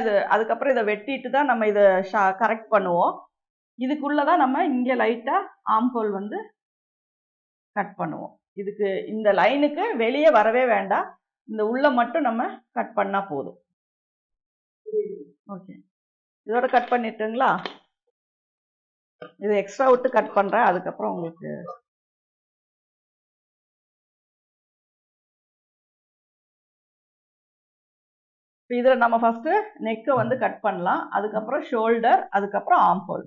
இது அதுக்கப்புறம் இதை வெட்டிட்டு தான் நம்ம இதை கரெக்ட் பண்ணுவோம். இதுக்குள்ளே தான் நம்ம இங்கே லைட்டாக ஆம்போல் வந்து கட் பண்ணுவோம். இதுக்கு இந்த லைனுக்கு வெளியே வரவே வேண்டாம். இந்த உள்ள மட்டும் நம்ம கட் பண்ணால் போதும். ஓகே இதோட கட் பண்ணிட்டுங்களா? இது எக்ஸ்ட்ரா விட்டு கட் பண்ணுறேன் அதுக்கப்புறம் உங்களுக்கு இதில் நம்ம ஃபஸ்ட்டு நெக்கை வந்து கட் பண்ணலாம். அதுக்கப்புறம் ஷோல்டர் அதுக்கப்புறம் ஆம் ஹோல்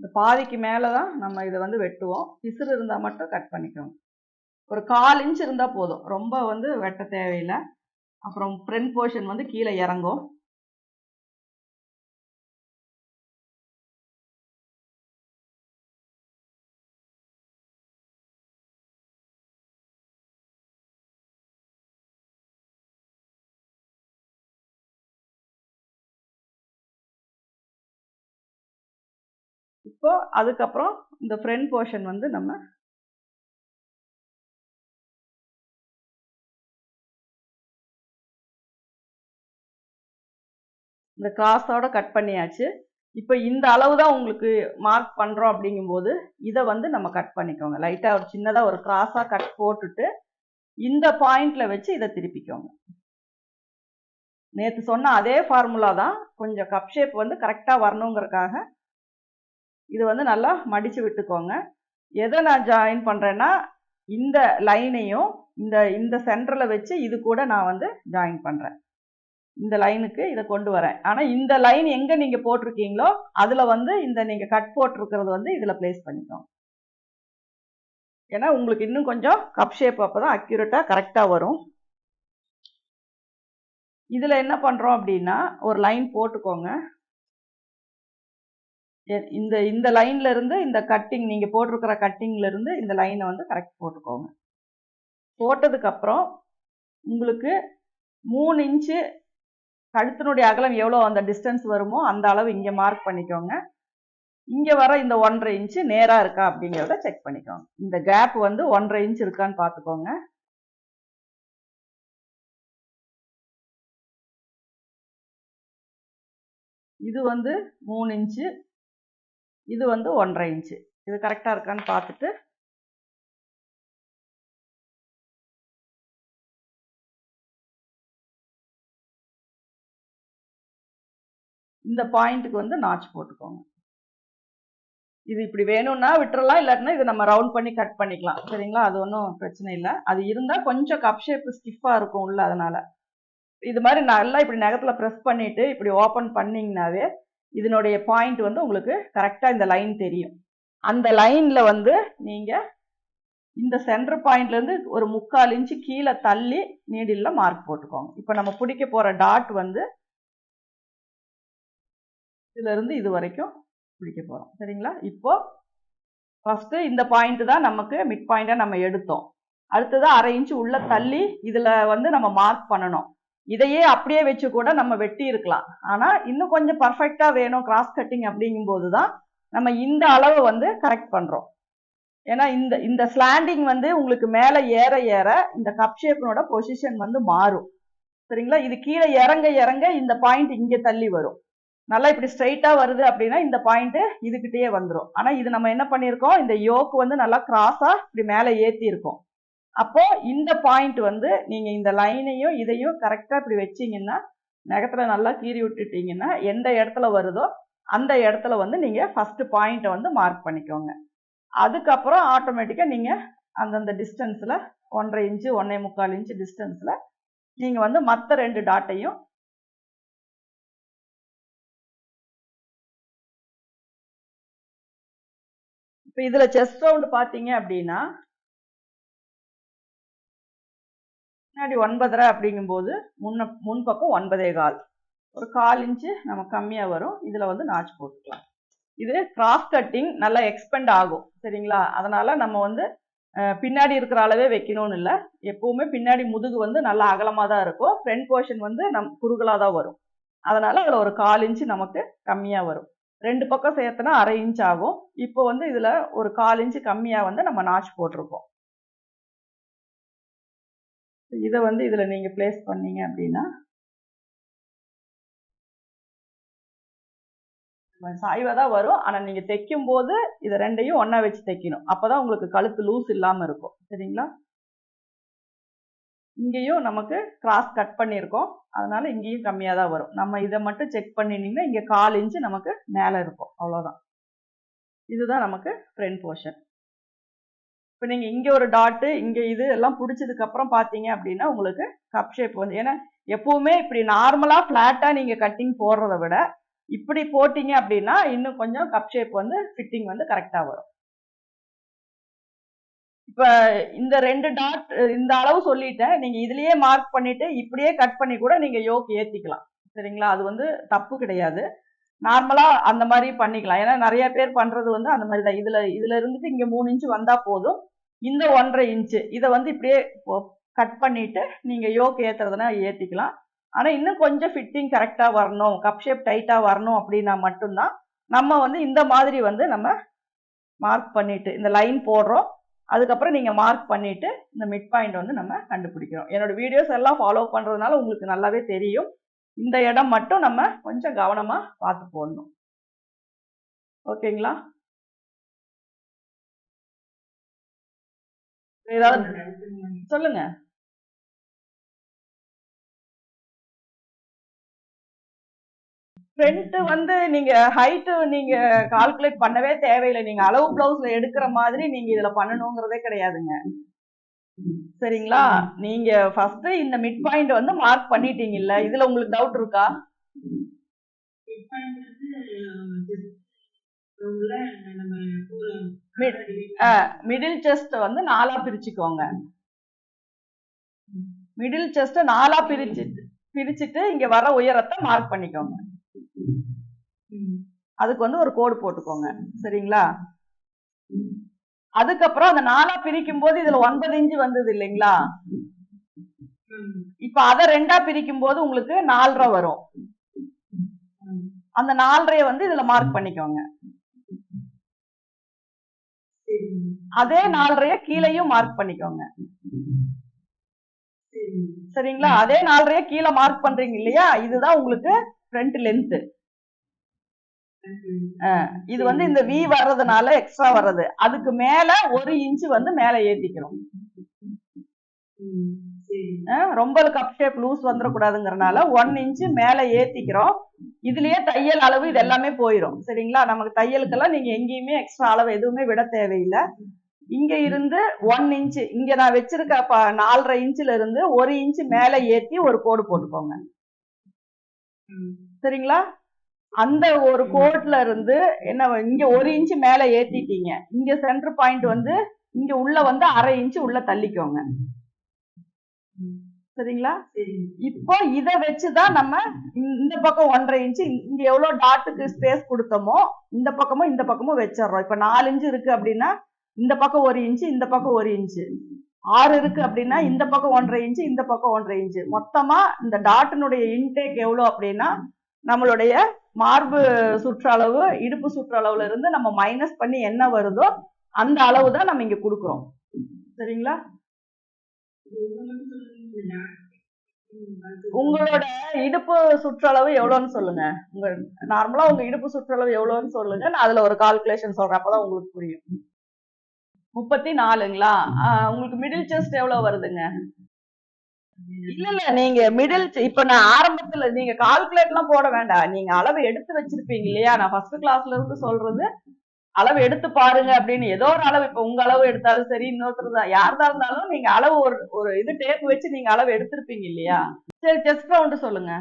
இந்த பாதிக்கு மேலே தான் நம்ம இதை வந்து வெட்டுவோம். பிசுறு இருந்தால் மட்டும் கட் பண்ணிக்கணும் ஒரு கால் இன்ச் இருந்தால் போதும். ரொம்ப வந்து வெட்ட தேவையில்லை. அப்புறம் ஃப்ரண்ட் போர்ஷன் வந்து கீழே இறங்கும். இப்போ அதுக்கப்புறம் இந்த ஃப்ரண்ட் போர்ஷன் வந்து நம்ம இந்த கிராஸோட கட் பண்ணியாச்சு. இப்போ இந்த அளவு தான் உங்களுக்கு மார்க் பண்ணுறோம் அப்படிங்கும்போது இதை வந்து நம்ம கட் பண்ணிக்கோங்க. லைட்டாக ஒரு சின்னதாக ஒரு கிராஸாக கட் போட்டுட்டு இந்த பாயிண்டில் வச்சு இதை திருப்பிக்கோங்க. நேற்று சொன்ன அதே ஃபார்முலா தான் கொஞ்சம் கப் ஷேப் வந்து கரெக்டாக வரணுங்கிறதுக்காக இது வந்து நல்லா மடித்து விட்டுக்கோங்க. எதை நான் ஜாயின் பண்ணுறேன்னா இந்த லைனையும் இந்த இந்த சென்டரில் வச்சு இது கூட நான் வந்து ஜாயின் பண்ணுறேன் இந்த லைனுக்கு இதை கொண்டு வரேன். ஆனால் இந்த லைன் எங்கே நீங்கள் போட்டிருக்கீங்களோ அதில் வந்து இந்த நீங்கள் கட் போட்டிருக்கிறது வந்து இதில் ப்ளேஸ் பண்ணிக்கோங்க. ஏன்னா உங்களுக்கு இன்னும் கொஞ்சம் கப் ஷேப் அப்போ தான் அக்யூரேட்டாக கரெக்டாக வரும். இதில் என்ன பண்ணுறோம் அப்படின்னா ஒரு லைன் போட்டுக்கோங்க. இந்த இந்த லைன்ல இருந்து இந்த கட்டிங் நீங்க போட்டிருக்கிற கட்டிங்ல இருந்து இந்த லைனை வந்து கரெக்ட் போட்டுக்கோங்க. போட்டதுக்கு அப்புறம் உங்களுக்கு மூணு இன்ச்சு கழுத்தினுடைய அகலம் எவ்வளோ அந்த டிஸ்டன்ஸ் வருமோ அந்த அளவு இங்கே மார்க் பண்ணிக்கோங்க. இங்கே வர இந்த ஒன்றரை இன்ச்சு நேராக இருக்கா அப்படிங்கிறத செக் பண்ணிக்கோங்க. இந்த கேப் வந்து ஒன்றரை இன்ச் இருக்கான்னு பார்த்துக்கோங்க. இது வந்து மூணு இன்ச்சு இது வந்து ஒன்றரை இன்ச்சு. இது கரெக்டாக இருக்கான்னு பார்த்துட்டு இந்த பாயிண்ட்டுக்கு வந்து நாச் போட்டுக்கோங்க. இது இப்படி வேணும்னா விட்டுறலாம் இல்லாட்டினா இதை நம்ம ரவுண்ட் பண்ணி கட் பண்ணிக்கலாம். சரிங்களா? அது ஒன்றும் பிரச்சனை இல்லை. அது இருந்தால் கொஞ்சம் கப் ஷேப் ஸ்டிஃபாக இருக்கும் உள்ள அதனால். இது மாதிரி நல்லா இப்படி நகத்தில் ப்ரெஸ் பண்ணிவிட்டு இப்படி ஓப்பன் பண்ணிங்கனாவே இதனுடைய பாயிண்ட் வந்து உங்களுக்கு கரெக்டாக இந்த லைன் தெரியும். அந்த லைனில் வந்து நீங்கள் இந்த சென்டர் பாயிண்ட்லேருந்து ஒரு முக்கால் இன்ச்சு கீழே தள்ளி நீடில் மார்க் போட்டுக்கோங்க. இப்போ நம்ம பிடிக்க போகிற டாட் வந்து இதுலேருந்து இது வரைக்கும் பிடிக்க போகிறோம் சரிங்களா? இப்போது ஃபஸ்ட்டு இந்த பாயிண்ட் தான் நமக்கு மிட் பாயிண்ட்டாக நம்ம எடுத்தோம். அடுத்ததாக அரை இன்ச்சு உள்ளே தள்ளி இதில் வந்து நம்ம மார்க் பண்ணணும். இதையே அப்படியே வச்சு கூட நம்ம வெட்டி இருக்கலாம். ஆனால் இன்னும் கொஞ்சம் பர்ஃபெக்டாக வேணும் கிராஸ் கட்டிங் அப்படிங்கும்போது தான் நம்ம இந்த அளவை வந்து கரெக்ட் பண்ணுறோம் ஏன்னா இந்த இந்த ஸ்லாண்டிங் வந்து உங்களுக்கு மேலே ஏற ஏற இந்த கப் ஷேப்பினோட பொசிஷன் வந்து மாறும். சரிங்களா? இது கீழே இறங்க இறங்க இந்த பாயிண்ட் இங்கே தள்ளி வரும். நல்லா இப்படி ஸ்ட்ரைட்டாக வருது அப்படின்னா இந்த பாயிண்ட்டு இதுக்கிட்டேயே வந்துடும் ஆனால் இது நம்ம என்ன பண்ணியிருக்கோம்? இந்த யோக்கு வந்து நல்லா கிராஸாக இப்படி மேலே ஏற்றிருக்கோம் அப்போ இந்த பாயிண்ட் வந்து நீங்க இந்த லைனையும் இதையும் கரெக்டா இப்படி வச்சீங்கன்னா நகத்துல நல்லா கீறி விட்டுட்டீங்கன்னா எந்த இடத்துல வருதோ அந்த இடத்துல வந்து நீங்க ஃபர்ஸ்ட் பாயிண்ட்டை வந்து மார்க் பண்ணிக்கோங்க. அதுக்கப்புறம் ஆட்டோமேட்டிக்கா நீங்க அந்தந்த டிஸ்டன்ஸ்ல ஒன்றரை இன்ச்சு ஒன்றே முக்கால் இன்ச்சு டிஸ்டன்ஸ்ல நீங்க வந்து மற்ற ரெண்டு டாட்டையும் இப்போ இதுல செஸ்ட் ரவுண்ட் பாத்தீங்க அப்படின்னா முன்னாடி ஒன்பதரை அப்படிங்கும்போது முன்ன முன்பக்கம் ஒன்பதே கால். ஒரு கால் இன்ச்சு நம்ம கம்மியாக வரும். இதில் வந்து நாச்சு போட்டுக்கலாம். இது கிராஸ் கட்டிங் நல்லா எக்ஸ்பெண்ட் ஆகும். சரிங்களா? அதனால் நம்ம வந்து பின்னாடி இருக்கிற அளவே வைக்கணும்னு இல்லை. எப்பவுமே பின்னாடி முதுகு வந்து நல்லா அகலமாக தான் இருக்கும். ஃப்ரண்ட் போர்ஷன் வந்து நம் குறுகலாக தான் வரும். அதனால் அதில் ஒரு கால் இன்ச்சு நமக்கு கம்மியாக வரும். ரெண்டு பக்கம் சேர்த்துனா அரை இன்ச் ஆகும். இப்போ வந்து இதில் ஒரு கால் இன்ச்சு கம்மியாக வந்து நம்ம நாச்சு போட்டிருக்கோம். இதை வந்து இதில் நீங்கள் ப்ளேஸ் பண்ணீங்க அப்படின்னா சாய்வாக தான் வரும். ஆனால் நீங்கள் தைக்கும் போது இதை ரெண்டையும் ஒன்றா வச்சு தைக்கணும். அப்போ தான் உங்களுக்கு கழுத்து லூஸ் இல்லாமல் இருக்கும். சரிங்களா? இங்கேயும் நமக்கு கிராஸ் கட் பண்ணியிருக்கோம். அதனால் இங்கேயும் கம்மியாக தான் வரும். நம்ம இதை மட்டும் செக் பண்ணினீங்கன்னா இங்கே கால் இன்ச்சு நமக்கு மேலே இருக்கும். அவ்வளோதான் இதுதான் நமக்கு ஃப்ரண்ட் போர்ஷன் இப்போ நீங்கள் இங்கே ஒரு டாட்டு இங்கே இது எல்லாம் பிடிச்சதுக்கப்புறம் பார்த்தீங்க அப்படின்னா உங்களுக்கு கப் ஷேப் வந்து ஏன்னா எப்போவுமே இப்படி நார்மலாக ஃப்ளாட்டாக நீங்கள் கட்டிங் போடுறத விட இப்படி போட்டிங்க அப்படின்னா இன்னும் கொஞ்சம் கப் ஷேப் வந்து ஃபிட்டிங் வந்து கரெக்டாக வரும். இப்போ இந்த ரெண்டு டாட் இந்த அளவு சொல்லிட்டேன். நீங்கள் இதுலயே மார்க் பண்ணிட்டு இப்படியே கட் பண்ணி கூட நீங்கள் யோக் ஏற்றிக்கலாம் சரிங்களா? அது வந்து தப்பு கிடையாது. நார்மலாக அந்த மாதிரி பண்ணிக்கலாம். ஏன்னா நிறைய பேர் பண்ணுறது வந்து அந்த மாதிரி தான். இதில் இதில் இருந்துட்டு இங்கே மூணு இன்ச்சு வந்தால் போதும். இந்த ஒன்றரை இன்ச்சு. இதை வந்து இப்படியே கட் பண்ணிவிட்டு நீங்கள் யோக் ஏற்றுறதுனா ஏற்றிக்கலாம் ஆனால் இன்னும் கொஞ்சம் ஃபிட்டிங் கரெக்டாக வரணும். கப் ஷேப் டைட்டாக வரணும் அப்படின்னா மட்டும்தான் நம்ம வந்து இந்த மாதிரி வந்து நம்ம மார்க் பண்ணிவிட்டு இந்த லைன் போடுறோம். அதுக்கப்புறம் நீங்கள் மார்க் பண்ணிவிட்டு இந்த மிட் பாயிண்ட் வந்து நம்ம கண்டுபிடிக்கிறோம். என்னோடய வீடியோஸ் எல்லாம் ஃபாலோ பண்ணுறதுனால உங்களுக்கு நல்லாவே தெரியும். இந்த இடம் மட்டும் நம்ம கொஞ்சம் கவனமாக பார்த்து போடணும். ஓகேங்களா? ஏதாவது சொல்லுங்க. ஃப்ரண்ட் வந்து நீங்க ஹைட் நீங்க கால்குலேட் பண்ணவே தேவையில்லை. நீங்க அளவு பிளவுஸ்ல எடுக்கிற மாதிரி நீங்க இதுல பண்ணணுங்கிறதே கிடையாதுங்க. சரிங்களா? நீங்க ஃபர்ஸ்ட் இந்த மிட் பாயிண்ட் வந்து மார்க் பண்ணிட்டீங்கல்ல இதுல உங்களுக்கு டவுட் இருக்கா? மிடில் செஸ்ட் வந்து நாலா பிரிச்சுக்கோங்க. மிடில் செஸ்ட் நாலா பிரிச்சுட்டு பிரிச்சுட்டு இங்க வர உயரத்தை மார்க் பண்ணிக்கோங்க. அதுக்கு வந்து ஒரு கோடு போட்டுக்கோங்க. சரிங்களா? அதுக்கப்புறம் அந்த நாலா பிரிக்கும் போது இதுல ஒன்பது இன்ச்சு வந்தது இல்லைங்களா? இப்ப அத ரெண்டா பிரிக்கும் போது உங்களுக்கு நாலரை வரும். அந்த நாலரைய வந்து இதுல மார்க் பண்ணிக்கோங்க. அதே நாலரைய கீழேயும் மார்க் பண்ணிக்கோங்க. சரிங்களா? அதே நாலரைய கீழே மார்க் பண்றீங்க இல்லையா? இதுதான் உங்களுக்கு ஃப்ரண்ட் லென்த் இது வந்து இந்த வி வர்றதுனால எக்ஸ்ட்ரா வர்றது. அதுக்கு மேல ஒரு இன்ச் வந்து மேல ஏத்திக்கிறோம். ரொம்ப கப் ஷேப் லூஸ் வந்துடக்கூடாதுங்கிறனால ஒன் இன்ச் மேல ஏத்திக்கிறோம். இதுலயே தையல் அளவு இது எல்லாமே போயிடும் சரிங்களா? நமக்கு தையலுக்கெல்லாம் நீங்க எங்கேயுமே எக்ஸ்ட்ரா அளவு எதுவுமே விட தேவையில்லை. இங்க இருந்து ஒன் இன்ச் இங்க நான் வச்சிருக்க நாலரை இன்ச்ல இருந்து ஒரு இன்ச் மேல ஏத்தி ஒரு கோடு போட்டுக்கோங்க. சரிங்களா? அந்த ஒரு கோட்ல இருந்து என்ன இங்க ஒரு இன்ச் மேல ஏத்திட்டீங்க. இங்க சென்டர் பாயிண்ட் வந்து இங்க உள்ள வந்து அரை இன்ச் உள்ள தள்ளிக்கோங்க. சரிங்களா? இப்போ இத வச்சுதான் நம்ம இந்த பக்கம் ஒன்றரை இன்ச் இங்க எவ்வளவு டாட்டுக்கு ஸ்பேஸ் கொடுத்தோமோ இந்த பக்கமும் இந்த பக்கமும் வச்சிடுறோம். இப்ப நாலு இன்ச் இருக்கு அப்படின்னா இந்த பக்கம் ஒரு இன்ச் இந்த பக்கம் ஒரு இன்ச் ஆறு இருக்கு அப்படின்னா இந்த பக்கம் ஒன்றரை இன்ச் இந்த பக்கம் ஒன்றரை இன்ச் மொத்தமா இந்த டாட்டினுடைய இன்டேக் எவ்வளவு அப்படின்னா நம்மளுடைய மார்பு சுற்றளவு இடுப்பு சுற்றளவுல இருந்து நம்ம மைனஸ் பண்ணி என்ன வருதோ அந்த அளவு தான் நம்ம இங்க கொடுக்குறோம். சரிங்களா? உங்களோட இடுப்பு சுற்றளவு எவ்வளோன்னு சொல்லுங்க. உங்க நார்மலா உங்க இடுப்பு சுற்றளவு எவ்வளோன்னு சொல்லுங்க. நான் அதுல ஒரு கால்குலேஷன் சொல்றேன். அப்பதான் உங்களுக்கு புரியும். முப்பத்தி நாலுங்களா? ஆஹ் உங்களுக்கு மிடில் செஸ்ட் எவ்வளவு வருதுங்க? இல்ல இல்ல. நீங்க மிடில் இப்ப நான் ஆரம்பத்துல நீங்க கால்குலேட் எல்லாம் போட வேண்டாம். நீங்க அளவு எடுத்து வச்சிருப்பீங்க இல்லையா? நான் ஃபர்ஸ்ட் கிளாஸ்ல இருந்து சொல்றது அளவு எடுத்து பாருங்க அப்படின்னு. ஏதோ ஒரு அளவு இப்ப உங்க அளவு எடுத்தாலும் சரி இன்னொருத்தர் யாரதா இருந்தாலும் நீங்க அளவு ஒரு ஒரு இது டேப் வச்சு நீங்க அளவு எடுத்திருப்பீங்க இல்லையா? சரி செஸ்ட் ரவுண்டு சொல்லுங்க.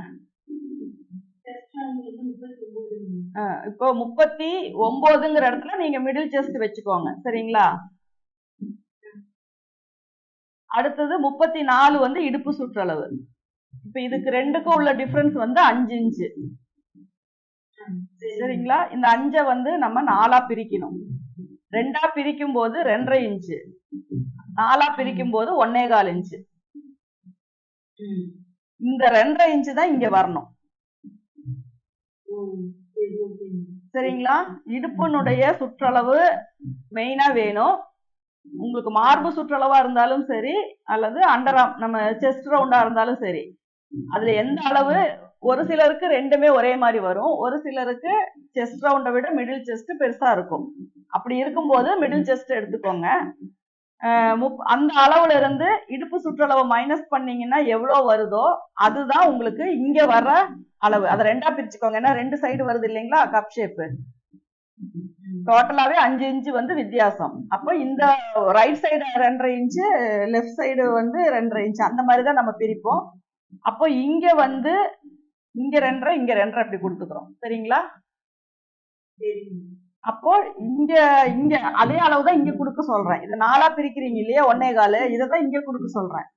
இப்போ முப்பத்தி ஒன்பதுங்கிற இடத்துல நீங்க மிடில் செஸ்ட் வச்சுக்கோங்க. சரிங்களா? அடுத்தது முப்பத்தி நாலு வந்து இடுப்பு சுற்றளவு. இப்ப இதுக்கு ரெண்டுக்கும் உள்ள டிஃபரன்ஸ் வந்து அஞ்சு இன்ச்சு. சரிங்களா? இந்த அஞ்சை வந்து நம்ம நாலா பிரிக்கணும். ரெண்டா பிரிக்கும் போது ரெண்டரை இன்ச்சு. நாலா பிரிக்கும் போது ஒன்னே கால் இன்ச்சு. இந்த ரெண்டரை இன்ச்சு தான் இங்க வரணும். சரிங்களா? இடுப்பினுடைய சுற்றளவு மெயினா வேணும். உங்களுக்கு மார்பு சுற்றளவா இருந்தாலும் சரி அல்லது அண்டர் நம்ம செஸ்ட் ரவுண்டா இருந்தாலும் சரி. அதுல எந்த அளவு ஒரு சிலருக்கு ரெண்டுமே ஒரே மாதிரி வரும். ஒரு சிலருக்கு செஸ்ட் ரவுண்டை விட மிடில் செஸ்ட் பெருசா இருக்கும். அப்படி இருக்கும்போது மிடில் செஸ்ட் எடுத்துக்கோங்க. அந்த அளவுல இருந்து இடுப்பு சுற்றளவை மைனஸ் பண்ணீங்கன்னா எவ்வளவு வருதோ அதுதான் உங்களுக்கு இங்க வர்ற அளவு. அதை ரெண்டா பிரிச்சுக்கோங்க. ஏன்னா ரெண்டு சைடு வருது இல்லைங்களா? கப் ஷேப்பு டோட்டலாவே அஞ்சு இன்ச்சு வந்து வித்தியாசம். அப்போ இந்த ரைட் சைடு ரெண்டரை இன்ச்சு லெஃப்ட் சைடு வந்து ரெண்டரை இன்ச்சு அந்த மாதிரி தான் நம்ம பிரிப்போம். அப்போ இங்க வந்து இங்க ரெண்டரை இங்க ரெண்டரை அப்படி கொடுத்துக்கிறோம். சரிங்களா? அப்போ இங்க இங்க அதே அளவு தான் இங்க கொடுக்க சொல்றேன். இதை நாலா பிரிக்கிறீங்க இல்லையா? ஒன்னே காலு. இதை தான் இங்க கொடுக்க சொல்றேன்.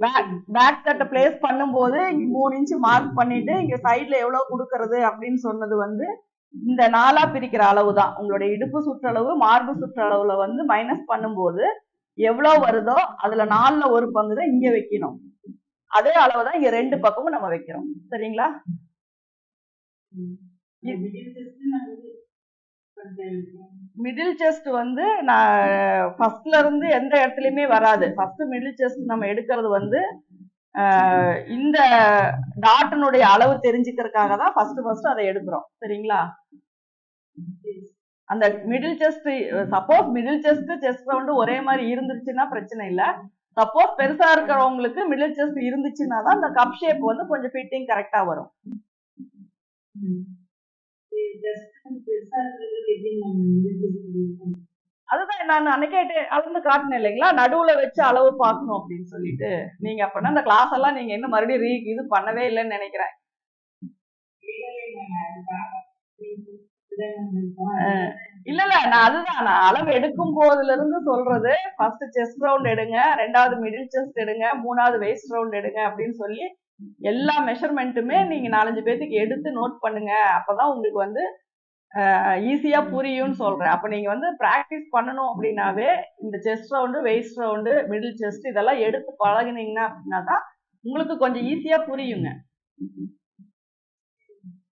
பேக் தட்டை பிளேஸ் பண்ணும்போது மூணு இன்ச்சு மார்க் பண்ணிட்டு இங்க சைடுல எவ்வளவு கொடுக்கறது அப்படின்னு சொன்னது வந்து இந்த நாலா பிரிக்கிற அளவு தான் உங்களுடைய இடுப்பு சுற்றளவு மார்பு சுற்றளவுல வந்து மைனஸ் பண்ணும்போது எவ்வளவு வருதோ அதுல நாலுல ஒரு பங்கு தான் இங்க வைக்கணும். அதே அளவு தான் இங்க ரெண்டு பக்கமும் நம்ம வைக்கிறோம். சரிங்களா? மிடில் செஸ்ட் வந்து நான் ஃபர்ஸ்ட்ல இருந்து எந்த இடத்துலயுமே வராது. ஃபர்ஸ்ட் மிடில் செஸ்ட் நம்ம எடுக்கிறது வந்து இந்த டாட்டனுடைய அளவு தெரிஞ்சுக்கிறதுக்காக தான் ஃபர்ஸ்ட் ஃபர்ஸ்ட் அதை எடுக்கிறோம். சரிங்களா? அந்த middle chest suppose middle chest chest round ஒரே மாதிரி இருந்துச்சுன்னா பிரச்சனை இல்லை. சப்போஸ் பெருசா இருக்கிறவங்களுக்கு மிடில் செஸ்ட் இருந்துச்சுன்னா தான் அந்த கப் ஷேப் வந்து கொஞ்சம் ஃபிட்டிங் கரெக்டா வரும். அதுதான் நான் அன்னைக்கே அளந்து காட்டினேன் இல்லைங்களா? நடுவுல வச்சு அளவு பார்க்கணும் அப்படின்னு சொல்லிட்டு. நீங்க அப்படின்னா அந்த கிளாஸ் எல்லாம் நீங்க இன்னும் மறுபடியும் ரீ இது பண்ணவே இல்லைன்னு நினைக்கிறேன். இல்ல இல்ல நான் அதுதான் நான் அளவு எடுக்கும் போதுல இருந்து சொல்றது ஃபர்ஸ்ட் செஸ்ட் ரவுண்ட் எடுங்க ரெண்டாவது மிடில் செஸ்ட் எடுங்க மூணாவது வெயிஸ்ட் ரவுண்ட் எடுங்க அப்படின்னு சொல்லி எல்லா மெஷர்மெண்ட்டுமே நீங்க நாலஞ்சு பேத்துக்கு எடுத்து நோட் பண்ணுங்க. அப்பதான் உங்களுக்கு வந்து ஈஸியா புரியும்னு சொல்றேன். அப்ப நீங்க வந்து பிராக்டிஸ் பண்ணணும் அப்படின்னாவே இந்த chest round waist round middle chest இதெல்லாம் எடுத்து பழகுனீங்கன்னா அப்படின்னா தான் உங்களுக்கு கொஞ்சம் ஈஸியா புரியுங்க.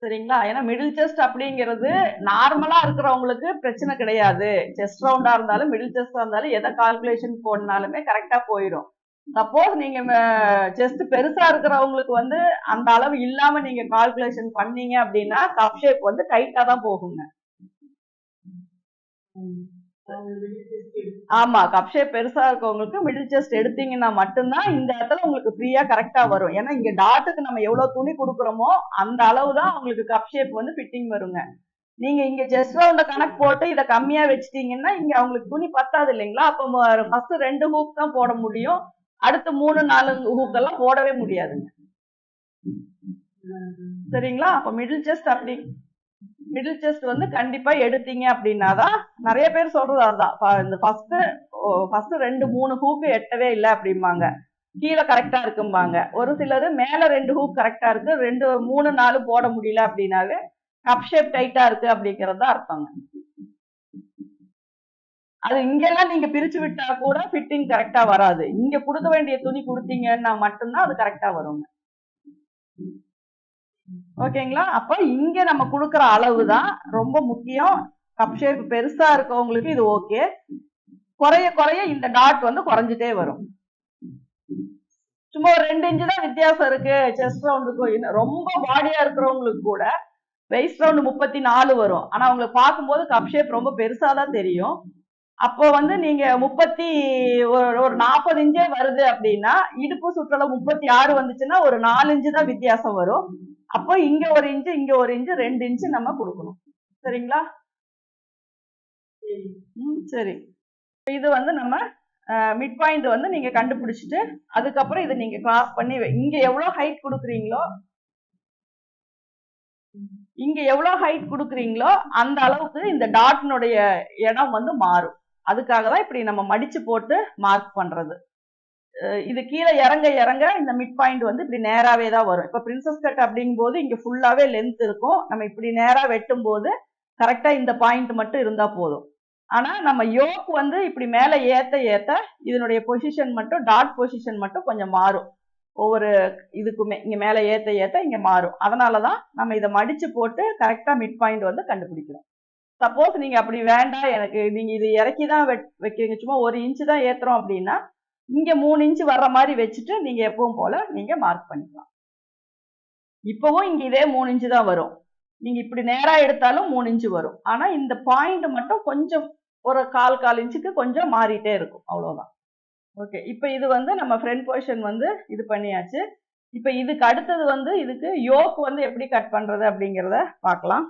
சரிங்களா? ஏன்னா மிடில் செஸ்ட் அப்படிங்கிறது நார்மலா இருக்கிறவங்களுக்கு பிரச்சனை கிடையாது. செஸ்ட் ரவுண்டா இருந்தாலும் மிடில் செஸ்டா இருந்தாலும் எதை கால்குலேஷன் போடனாலுமே கரெக்டா போயிடும். சப்போஸ் நீங்க செஸ்ட் பெருசா இருக்கிறவங்களுக்கு வந்து அந்த அளவு இல்லாம நீங்க கால்குலேஷன் பண்ணீங்க அப்படின்னா கப் ஷேப் வந்து டைட்டா தான் போகுங்க. ஆமா கப் ஷேப் பெருசா இருக்கவங்களுக்கு மிடில் செஸ்ட் எடுத்தீங்கன்னா மட்டும்தான் இந்த இடத்துல உங்களுக்கு ஃப்ரீயா கரெக்டா வரும். ஏன்னா இங்க டாட்டுக்கு நம்ம எவ்வளவு துணி கொடுக்குறோமோ அந்த அளவு தான் உங்களுக்கு கப் ஷேப் வந்து ஃபிட்டிங் வருங்க. நீங்க இங்க ஜஸ்ட் ரவுண்ட கணக்கு போட்டு இதை கம்மியா வச்சிட்டீங்கன்னா இங்க அவங்களுக்கு துணி பத்தாது இல்லைங்களா? அப்போ ஃபர்ஸ்ட் ரெண்டு ஹூக் தான் போட முடியும். அடுத்து மூணு நாலு ஹூக் எல்லாம் போடவே முடியாதுங்க. சரிங்களா? அப்ப மிடில் செஸ்ட் அப்படி. மிடில் செஸ்ட் வந்து கண்டிப்பா எடுத்தீங்க அப்படின்னாதான் நிறைய பேர் சொல்றது அதுதான். இந்த ஃபர்ஸ்ட் ஃபர்ஸ்ட் ரெண்டு மூணு ஹூக்கு எட்டவே இல்லை அப்படிம்பாங்க. கீழே கரெக்டா இருக்கும்பாங்க. ஒரு சிலர் மேல ரெண்டு ஹூக் கரெக்டா இருக்கு. ரெண்டு மூணு நாலு போட முடியல அப்படின்னாவே கப் ஷேப் டைட்டா இருக்கு அப்படிங்கறது தான் அர்த்தங்க. அது இங்கெல்லாம் நீங்க பிரிச்சு விட்டா கூட ஃபிட்டிங் கரெக்டா வராது. இங்க கொடுக்க வேண்டிய துணி கொடுத்தீங்கன்னா மட்டும்தான் அது கரெக்டா வருங்க. ஓகேங்களா? அப்ப இங்க நம்ம கொடுக்குற அளவு தான் ரொம்ப முக்கியம். கப் ஷேப் பெருசா இருக்கவங்களுக்கு இது ஓகே குறைய குறைய இந்த டாட் வந்து குறைஞ்சிட்டே வரும். சும்மா ஒரு ரெண்டு இன்ச்சு தான் வித்தியாசம் இருக்கு. செஸ்ட் ரவுண்டுக்கு ரொம்ப பாடியா இருக்கிறவங்களுக்கு கூட வெயிஸ்ட் ரவுண்டு முப்பத்தி நாலு வரும். ஆனா அவங்களை பார்க்கும்போது கப் ஷேப் ரொம்ப பெருசா தான் தெரியும். அப்போ வந்து நீங்க முப்பத்தி ஒரு ஒரு நாற்பது இன்ச்சே வருது அப்படின்னா இடுப்பு சுற்றளவு முப்பத்தி ஆறு வந்துச்சுன்னா ஒரு நாலு இன்ச்சு தான் வித்தியாசம் வரும். அப்போ இங்க ஒரு இன்ச்சு இங்க ஒரு இன்ச்சு ரெண்டு இன்ச்சு நம்ம கொடுக்கணும். சரிங்களா? ம் சரி. இது வந்து நம்ம மிட் பாயிண்ட் வந்து நீங்க கண்டுபிடிச்சிட்டு அதுக்கப்புறம் இதை நீங்க கிராஸ் பண்ணி இங்க எவ்வளவு ஹைட் கொடுக்குறீங்களோ இங்க எவ்வளவு ஹைட் கொடுக்குறீங்களோ அந்த அளவுக்கு இந்த டாட்னுடைய இடம் வந்து மாறும். அதுக்காக தான் இப்படி நம்ம மடிச்சு போட்டு மார்க் பண்றது. இது கீழே இறங்க இறங்க இந்த மிட் பாயிண்ட் வந்து இப்படி நேராகவே தான் வரும். இப்போ பிரின்சஸ் கட் அப்படிங்கும் போது ஃபுல்லாகவே லென்த் இருக்கும். நம்ம இப்படி நேராக வெட்டும் போது கரெக்டாக இந்த பாயிண்ட் மட்டும் இருந்தால் போதும். ஆனால் நம்ம யோக் வந்து இப்படி மேலே ஏற்ற ஏற்ற இதனுடைய பொசிஷன் மட்டும் டாட் பொசிஷன் மட்டும் கொஞ்சம் மாறும். ஒவ்வொரு இதுக்குமே இங்கே மேலே ஏற்ற ஏற்ற இங்கே மாறும். அதனாலதான் நம்ம இதை மடித்து போட்டு கரெக்டாக மிட் பாயிண்ட் வந்து கண்டுபிடிக்கிறோம். சப்போஸ் நீங்க அப்படி வேண்டாம் எனக்கு நீங்க இது இறக்கி தான் வைக்கிறீங்க. சும்மா ஒரு இன்ச்சு தான் ஏத்துறோம் அப்படின்னா இங்க மூணு இன்ச்சு வர்ற மாதிரி வச்சுட்டு நீங்க எப்பவும் போல நீங்க மார்க் பண்ணிக்கலாம். இப்பவும் இங்க இதே மூணு இன்ச்சு தான் வரும். நீங்க இப்படி நேரா எடுத்தாலும் மூணு இன்ச்சு வரும். ஆனா இந்த பாயிண்ட் மட்டும் கொஞ்சம் ஒரு கால் கால் இன்ச்சுக்கு கொஞ்சம் மாறிட்டே இருக்கும். அவ்வளவுதான். ஓகே இப்போ இது வந்து நம்ம ஃப்ரண்ட் பொசிஷன் வந்து இது பண்ணியாச்சு. இப்போ இதுக்கு அடுத்தது வந்து இதுக்கு யோக் வந்து எப்படி கட் பண்றது அப்படிங்கிறத பார்க்கலாம்.